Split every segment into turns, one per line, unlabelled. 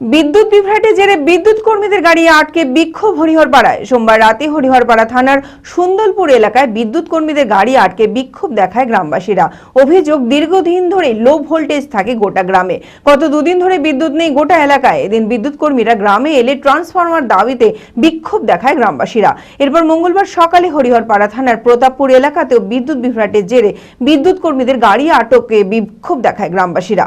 বিদ্যুৎ বিভ্রাটের জেরে বিদ্যুৎ কর্মীদের গাড়ি আটকে বিক্ষোভ হরিহরপাড়ায়। সোমবার রাতে হরিহরপাড়া থানার সুন্দরপুর এলাকায় বিদ্যুৎ কর্মীদের গাড়ি আটকে বিক্ষোভ দেখায় গ্রামবাসীরা। অভিযোগ, দীর্ঘদিন ধরে লো ভোল্টেজ থাকে গোটা গ্রামে। গত দুদিন ধরে বিদ্যুৎ নেই গোটা এলাকায়। এদিন বিদ্যুৎ কর্মীরা গ্রামে এলে ট্রান্সফরমার দাবিতে বিক্ষোভ দেখায় গ্রামবাসীরা। এরপর মঙ্গলবার সকালে হরিহরপাড়া থানার প্রতাপপুর এলাকাতেও বিদ্যুৎ বিভ্রাটের জেরে বিদ্যুৎ কর্মীদের গাড়ি আটকে বিক্ষোভ দেখায় গ্রামবাসীরা।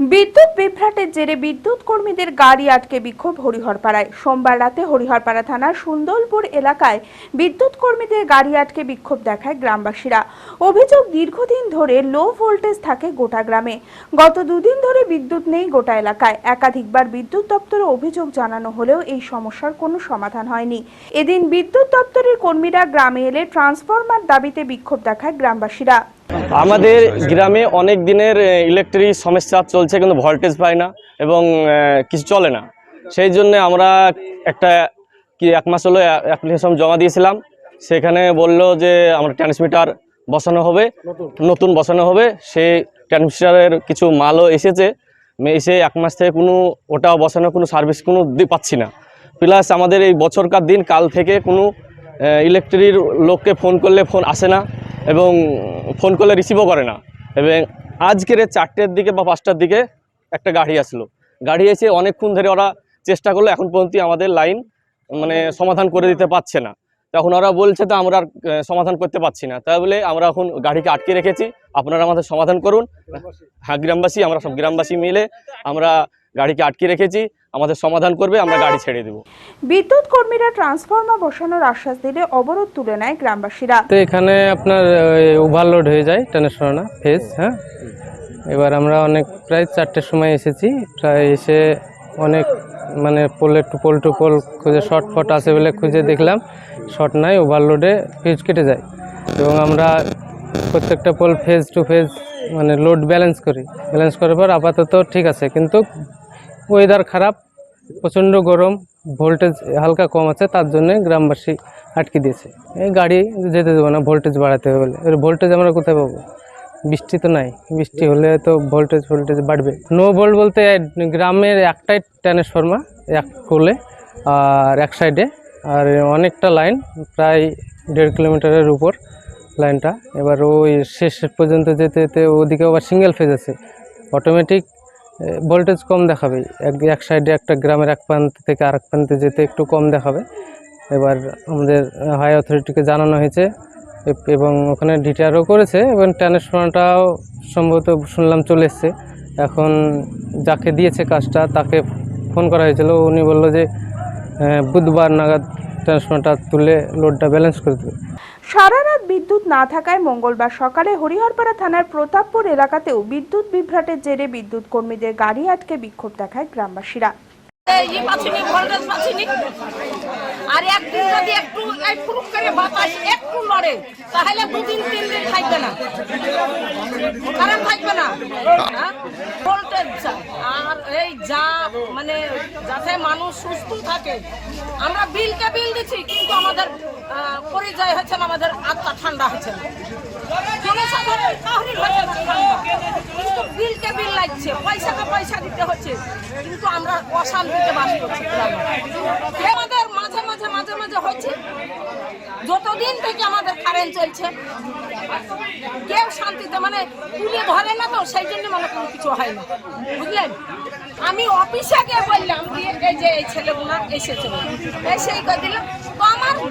বিদ্যুৎ বিভ্রাটের জেরে বিদ্যুৎ কর্মীদের গাড়ি আটকে বিক্ষোভ হরিহরপাড়ায়। সোমবার রাতে হরিহরপাড়া থানার সুন্দরপুর এলাকায় বিদ্যুৎ কর্মীদের গাড়ি আটকে বিক্ষোভ দেখায় গ্রামবাসীরা। অভিযোগ দীর্ঘদিন ধরে লো ভোল্টেজ থাকে গোটা গ্রামে। গত দুদিন ধরে বিদ্যুৎ নেই গোটা এলাকায়। একাধিকবার বিদ্যুৎ দপ্তরে অভিযোগ জানানো হলেও এই সমস্যার কোনো সমাধান হয়নি। এদিন বিদ্যুৎ দপ্তরের কর্মীরা গ্রামে এলে ট্রান্সফরমার দাবিতে বিক্ষোভ দেখায় গ্রামবাসীরা।
আমাদের গ্রামে অনেক দিনের ইলেকট্রিক সমস্যা চলছে কিন্তু ভোল্টেজ পায় না এবং কিছু চলে না। সেই জন্য আমরা একটা কি এক মাস হলো অ্যাপ্লিকেশন জমা দিয়েছিলাম। সেখানে বলল যে আমরা ট্রান্সমিটার বসানো হবে নতুন। বসানো হবে। সেই ট্রান্সমিটারের কিছু মালও এসেছে। এসে এক মাস থেকে কোনো ওটা বসানো কোনো সার্ভিস কোনো দি- পাচ্ছি না। প্লাস আমাদের এই বছরকার দিন কাল থেকে কোনো ইলেকট্রিক লোককে ফোন করলে ফোন আসে না। এবং ফোন করলে রিসিভও করে না। এবং আজকের চারটের দিকে বা পাঁচটার দিকে একটা গাড়ি আসলো। গাড়ি এসে অনেকক্ষণ ধরে ওরা চেষ্টা করল, এখন পর্যন্ত আমাদের লাইন মানে সমাধান করে দিতে পারছে না। তখন ওরা বলছে তো আমরা আর সমাধান করতে পারছি না। তাই বলে আমরা এখন গাড়িকে আটকে রেখেছি, আপনারা আমাদের সমাধান করুন। হ্যাঁ গ্রামবাসী, আমরা সব গ্রামবাসী মিলে আমরা গাড়িকে আটকে রেখেছি আমাদের সমাধান করবে আমরা গাড়ি ছেড়ে দেবো।
বিদ্যুৎ কর্মীরা ট্রান্সফরমার বসানোর আশ্বাস দিলে অবরোধ তুলে নেয় গ্রামবাসীরা।
তো এখানে আপনার ওভারলোড হয়ে যায় ট্রান্সফর্মার ফেজ হ্যাঁ? এবার আমরা অনেক প্রায় চারটের সময় এসেছি প্রায় এসে অনেক মানে পোলে টু পোল টু পোল খুঁজে শর্ট ফট আছে বলে খুঁজে দেখলাম শর্ট নাই ওভারলোডে ফেজ কেটে যায়। এবং আমরা প্রত্যেকটা পোল ফেজ টু ফেজ মানে লোড ব্যালেন্স করি। ব্যালেন্স করার পর আপাতত ঠিক আছে কিন্তু ওয়েদার খারাপ, প্রচণ্ড গরম ভোল্টেজ হালকা কম আছে, তার জন্য গ্রামবাসী আটকে দিয়েছে। এই গাড়ি যেতে দেবো না ভোল্টেজ বাড়াতে হবে বলে। এর ভোল্টেজ আমরা কোথায় পাবো? বৃষ্টি তো নাই। বৃষ্টি হলে তো ভোল্টেজ ভোল্টেজ বাড়বে। নো ভোল্ট বলতে গ্রামের একটাই ট্রান্সফর্মার এক কোলে আর এক সাইডে আর অনেকটা লাইন প্রায় দেড় কিলোমিটারের উপর লাইনটা এবার ওই শেষ পর্যন্ত যেতে যেতে ওদিকে আবার সিঙ্গেল ফেজ আছে। অটোমেটিক ভোল্টেজ কম দেখাবে। এক এক সাইডে একটা গ্রামের এক প্রান্ত থেকে আরেক প্রান্তে যেতে একটু কম দেখাবে। এবার আমাদের হাই অথরিটিকে জানানো হয়েছে এবং ওখানে ডিটিআরও করেছে, এবং ট্রান্সফর্মারটাও সম্ভবত শুনলাম চলে এসছে। এখন যাকে দিয়েছে কাজটা, তাকে ফোন করা হয়েছিল। উনি বলল যে বুধবার নাগাদ ট্রান্সফর্মারটা তুলে লোডটা ব্যালেন্স করে দেবে।
সারা রাত বিদ্যুৎ না থাকায় মঙ্গলবার সকালে হরিহরপাড়া থানার প্রতাপপুর এলাকাতেও বিদ্যুৎ বিভ্রাটের জেরে বিদ্যুৎ কর্মীদের গাড়ি আটকে বিক্ষোভ দেখায় গ্রামবাসীরা।
ই পাচ্ছিনি ভোল্টেজ পাচ্ছিনি। আর একদিন যদি একটু একটু করে বাতাস, একটু লড়ে তাহলে দুদিন, তিন দিন থাকবে না। কারেন্ট থাকবে না। হ্যাঁ? মানে আমরা বিলকে বিল দিচ্ছি আমাদের পরিচয় হচ্ছে না, আমাদের আত্মা ঠান্ডা হচ্ছে না। ঠান্ডা। বিল লাগছে পয়সা দিতে হচ্ছে, কিন্তু আমরা বাস করছি আমাদের মাঝে মাঝে মাঝে মাঝে হচ্ছে, যতদিন থেকে আমাদের কারেন্ট চলছে, কেউ শান্তিতে মানে তুলে ধরে না তো, সেই জন্য মানে কোনো কিছু হয় না। বুঝলেন? আমি অফিসে গিয়ে বললাম দিয়ে এই যে এই ছেলেগুলো এসেছে। এসেই করে দিলাম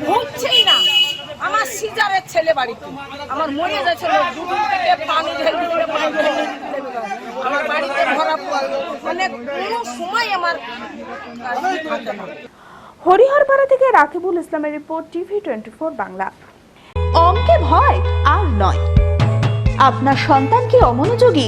বুঝছেই না। আমার সিজারের ছেলে বাড়িতে। আমার মরে যাচ্ছিল দুদিন থেকে পানি ঢেলে দিলে পানি ঢেলে আমার বাড়িতে ভরা পড়ল। মানে কোনো সময় আমার
হরিহরপাড়া থেকে রাকিবুল ইসলামের report TV twenty four Bangla. অঙ্কে ভয় আর নয়। আপনার সন্তান কি অমনোযোগী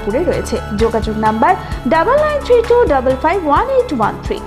ইসলামপুরে রয়েছে। যোগাযোগ number double nine three two double five one eight one three.